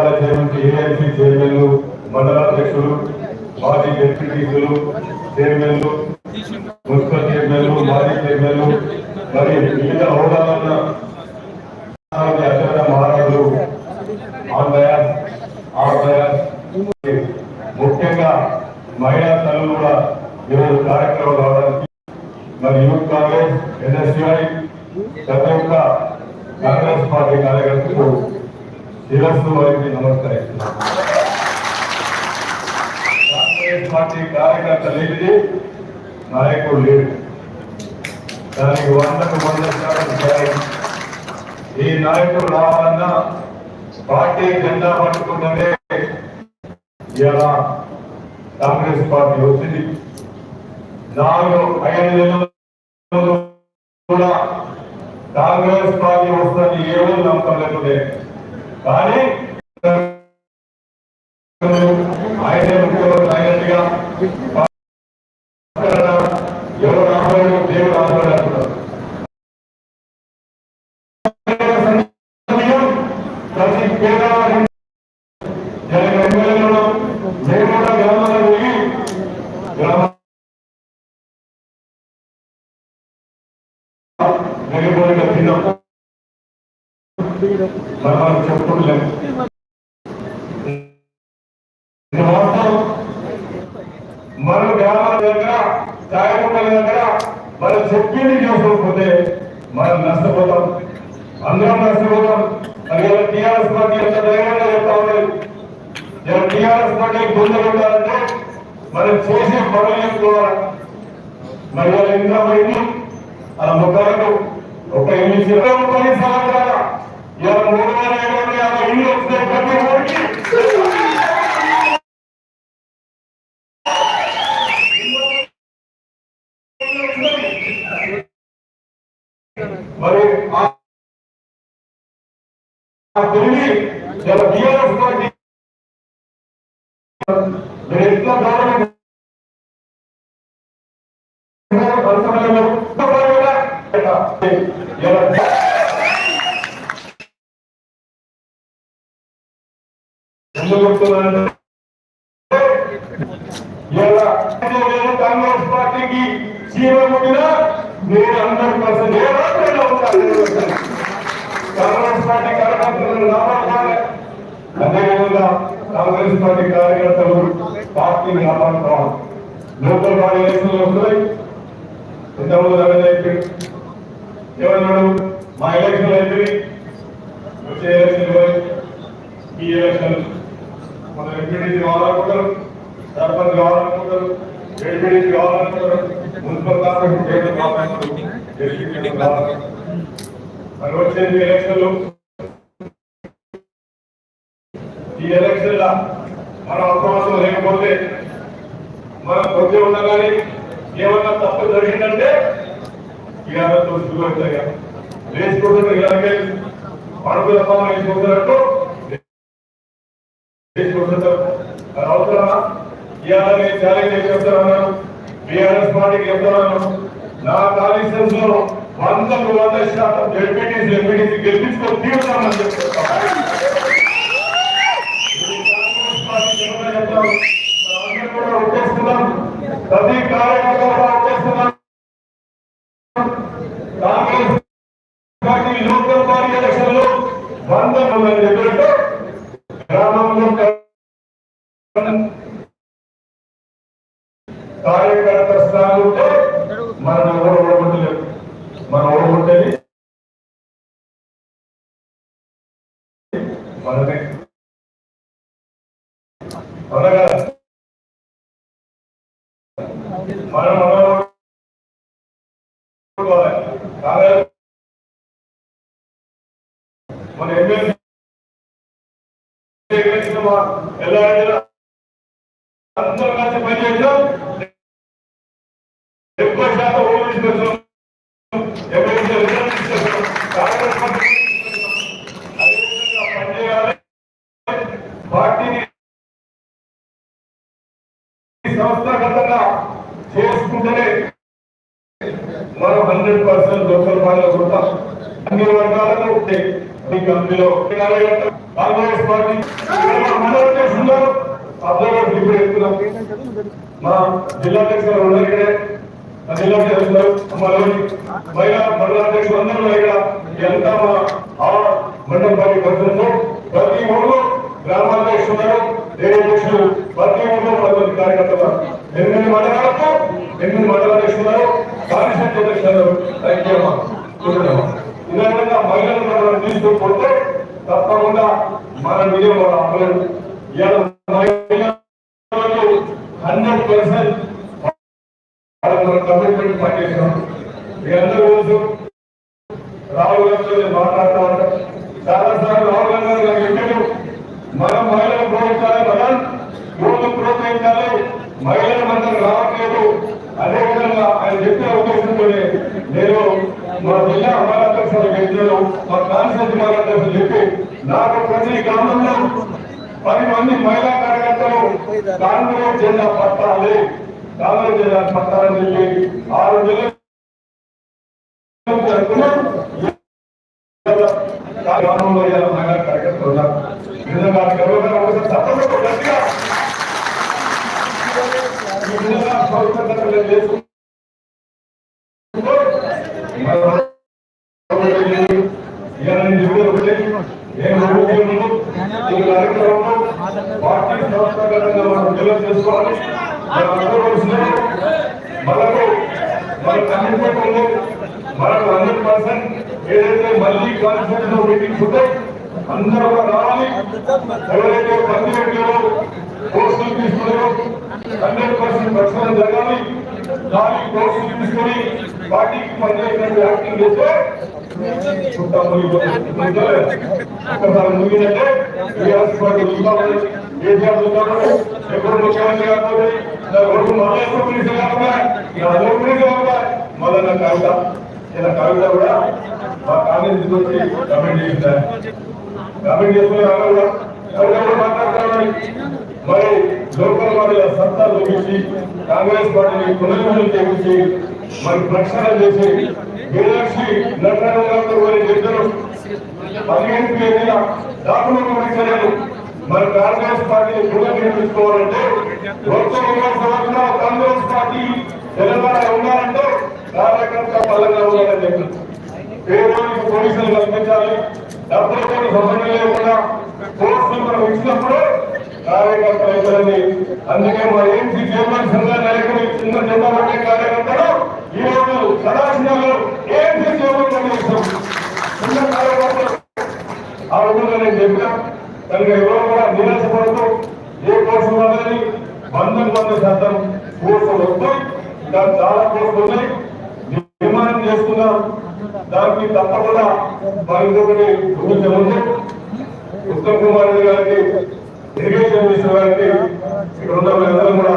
AIC చైర్మన్లు మండలాధ్యక్షులు మాజీ డిప్యూటీసులు చైర్మన్లు మున్సిపల్ చైర్మన్లు మాజీ చైర్మన్లు మరి వివిధ హోదాలన్న అధ్యక్ష మహారాజులు ఆంధ్రయాస్ ఆంధ్రయాస్ ముఖ్యంగా మహిళా తల్లు కూడా ఈరోజు కార్యక్రమం రావడానికి మరి యూత్ కాంగ్రెస్ ఎన్ఎస్యుఐ ప్రతి ఒక్క కాంగ్రెస్ పార్టీ కార్యకర్తలు శిరస్సు వారికి నమస్కరిస్తున్నాను కాంగ్రెస్ పార్టీ కార్యకర్త లేనిది నాయకుడు లేడు. దానికి వందకు వంద శాతం సహాయం. ఈ నాయకుడు రావాలన్నా పార్టీ జెండా పట్టుకుంటేనే ఇలా కాంగ్రెస్ పార్టీ వచ్చింది. నాలుగు ఐదు నెలలు కూడా కాంగ్రెస్ పార్టీ వస్తుంది ఏ రోజు నమ్మకం లేకుండే. కానీ ఆయనే ముఖ్యమంత్రి అయినట్టుగా ఎవరు ఆహ్వానం దేవుడు ఆహ్వానం అంటున్నారు ప్రతి పేదవాడి గ్రామాలకు వెళ్ళి గ్రామ తిన్నాం మనం మన గ్రామాల దగ్గర ఛాయముక్కల దగ్గర మనం చెప్పింది చేసుకోకపోతే మనం నష్టపోతాం. అందరం నష్టపోతాం. మరి టీఆర్ఎస్ పార్టీ ఎంత ధైర్యంగా చెప్తా ఉన్నది టీఆర్ఎస్ పార్టీ గుండె మనం చేసే పనులు చెప్పుకోవాలి మరి వాళ్ళ ఇంట్లో పోయింది ఆ ముఖాలకు ఒక ఎనిమిది పది సంవత్సరాల ఇలా మూడు వేల ఐదు వందల యాభై ఇల్లు వచ్చినాయి ప్రతి ఊరికి. మరి తిరిగి టీఆర్ఎస్ పార్టీ కాంగ్రెస్ పార్టీకి సీఎం నేను హండ్రెడ్ పర్సెంట్ పార్టీ కార్యకర్తలను అదేవిధంగా కాంగ్రెస్ పార్టీ కార్యకర్తలు పార్టీని కాపాడుకోవాలి లోకల్ బాడీ ఎలక్షన్లు వస్తున్నాయి ఇంతకుముందు రమేష్ అయిపోయి ఏమన్నాడు మా ఎలక్షన్లు అయిపోయి వచ్చే ఎలక్షన్ ఈ ఎలక్షన్ మన ఎంపీడీసీ కావాలనుకుంటారు సర్పంచ్ కావాలనుకుంటారు ఎంపీడీసీ కావాలనుకుంటారు మున్సిపల్ కార్పొరేషన్ కావాలనుకుంటారు కావాలనుకుంటారు మరి వచ్చే ఎలక్షన్లు ఇలాగతో శుభ్రంగా వేసుకుంటున్న ఇలాగే పడుకుల పాము అవసరమా ఇవాళ నేను ఛాలెంజ్ చెప్తున్నాను బీఆర్ఎస్ పార్టీకి చెప్తున్నాను నా కాన్స్టిట్యూన్స్లో వందకు వంద శాతం జడ్పీటీసీ ఎంపీటీసీ తీరుతామని ప్రతి కార్యకర్త కాంగ్రెస్ పార్టీ లోకల్ బాడీ ఎలక్షన్లు వంద మంది చెప్పినట్టు గ్రామంలో కార్యకర్త స్థానం ఉంటే మనం ఎవరు ఓడగొట్టలేము మనం ఓడగొట్టేది మనమే అనగా మనం మనం కాంగ్రెస్ మన ఎమ్మెల్యే ఎలా అందరూ కలిసి పనిచేద్దాం ఎక్కువ శాతం ఓట్లు తీసుకొచ్చాం రిజల్ట్ తీసుకొచ్చాం కాంగ్రెస్ పార్టీ అదేవిధంగా పనిచేయాలి పార్టీని సంస్థాగతంగా చేసుకుంటేనే మనం హండ్రెడ్ పర్సెంట్ లోకల్ పార్టీలో కూడా అన్ని వర్గాలకు ఈ కంపెనీలో కాంగ్రెస్ పార్టీ. మండలం అబ్జర్వర్ ఇప్పుడు చెప్తున్నాం మా జిల్లా అధ్యక్షులు ఉన్నారు ఇక్కడే మా జిల్లా అధ్యక్షులు మహిళా మండల అధ్యక్షులు అందరూ ఇక్కడ. ఎంత మా మండల పార్టీ ప్రతి ఊళ్ళో ప్రతి ఊళ్ళో కార్యకర్తలు ఎనిమిది మండలాలకు ఎనిమిది అధ్యక్షులు ఉన్నారు కాన్స్టిట్యూట్ అధ్యక్షులు ఉన్నారు మహిళలు మనం తీసుకుంటే తప్పకుండా మన విజయం అమలు హండ్రెడ్ పర్సెంట్ కమిట్మెంట్ పనిచేసాం మీ అందరూ రాహుల్ గాంధీ నేను మాట్లాడుతూ ఉంటాం చాలా సార్లు రాహుల్ గాంధీ గారు నాకు చెప్పారు మనం మహిళలు ప్రోత్సహించాలి మనం యువతను ప్రోత్సహించాలి మహిళలు మనకు రావట్లేదు అదేవిధంగా ఆయన చెప్పిన ఉద్దేశంతోనే నేను మా జిల్లా అమరాధ్యక్షులు చెప్పాను మా అని చెప్పి నాకు ప్రతి గ్రామంలో పది మంది మహిళా కార్యకర్తలు కాంగ్రెస్ జెండా పట్టాలి కాంగ్రెస్ జెండా పట్టాలని చెప్పి ఆరు నెలలు గ్రామంలో మహిళా కార్యకర్తలు ఉన్నారు. ఈ విధంగా తప్పకుండా గట్టిగా ఈ విధంగా పవిత్రతలు చేసుకుంటూ ఇవాళ నేను చెప్పేది ఒకటే, నేను ఊరుకోను. ఈ పార్టీ సంస్థాగతంగా మనం డెవలప్ చేసుకోవాలి. మనం మనకు మన మనకు హండ్రెడ్ పర్సెంట్ ఏదైతే మళ్ళీ కాన్స్టిట్యూషన్లో మీటింగ్స్ ఉంటాయి అందరూ రావాలి ఎవరైతే పని పెట్టారో తీసుకున్నారో హండ్రెడ్ పర్సెంట్ ప్రక్షాళన జరగాలి దాని కోర్సులు తీసుకొని పార్టీకి పనిచేసినట్టు యాక్టింగ్ చేస్తే ఒక్కసారి ముగినంటే టీఆర్ఎస్ పార్టీ చూస్తామని కేసీఆర్ చూస్తామని ఎప్పుడు ముఖ్యమంత్రి కాకపోతే నా కొడుకు మళ్ళీ ఎప్పుడు మినిస్టర్ నా అదే మినిస్టర్ మళ్ళీ నా కవిత ఇలా కవిత కూడా మా కాంగ్రెస్ కమెంట్ కమెంట్ కూడా కవిత కూడా మరి లోకల్ వాళ్ళ సత్తా చూపించి కాంగ్రెస్ పార్టీని పునర్విధులు మరి ప్రక్షాళన చేసి మీనాక్షి నటరాజు వారి ఇద్దరు పదిహేను పేరున డాక్యుమెంట్ పంపించలేదు మరి కాంగ్రెస్ పార్టీని పునర్నిర్మించుకోవాలంటే వచ్చే ఇరవై సంవత్సరాలు కాంగ్రెస్ పార్టీ తెలంగాణ ఉండాలంటే కార్యకర్త బలంగా ఉండాలని చెప్పి పేదోళ్ళకి పోలీసులు కల్పించాలి డబ్బులతో సంబంధం లేకుండా పోస్టులు మనం ఇచ్చినప్పుడు కార్యకర్తలు అందుకే మా ఏంటి చైర్మన్ సంఘ నాయకులు కార్యకర్త జెండా పట్టే కార్యకర్తలు ఈ రోజు సదాశివాలు ఏంసీ చైర్మన్గా చేస్తాం చిన్న కార్యకర్తలు ఆ విధంగా నేను చెప్పినా కనుక ఎవరు కూడా నిరాశపడుతూ ఏ కోర్సు వాళ్ళని వందకు వంద శాతం కోర్సులు వస్తాయి. దానికి చాలా కోర్సులు ఉన్నాయి. నిర్మాణం చేసుకున్నాం దానికి తప్పకుండా మరి ఇంకొకటి గురించి ముందు ఉత్తమ్ కుమార్ రెడ్డి గారికి ఇరిగేషన్ మినిస్టర్ గారికి ఇక్కడ ఉన్న వాళ్ళందరూ కూడా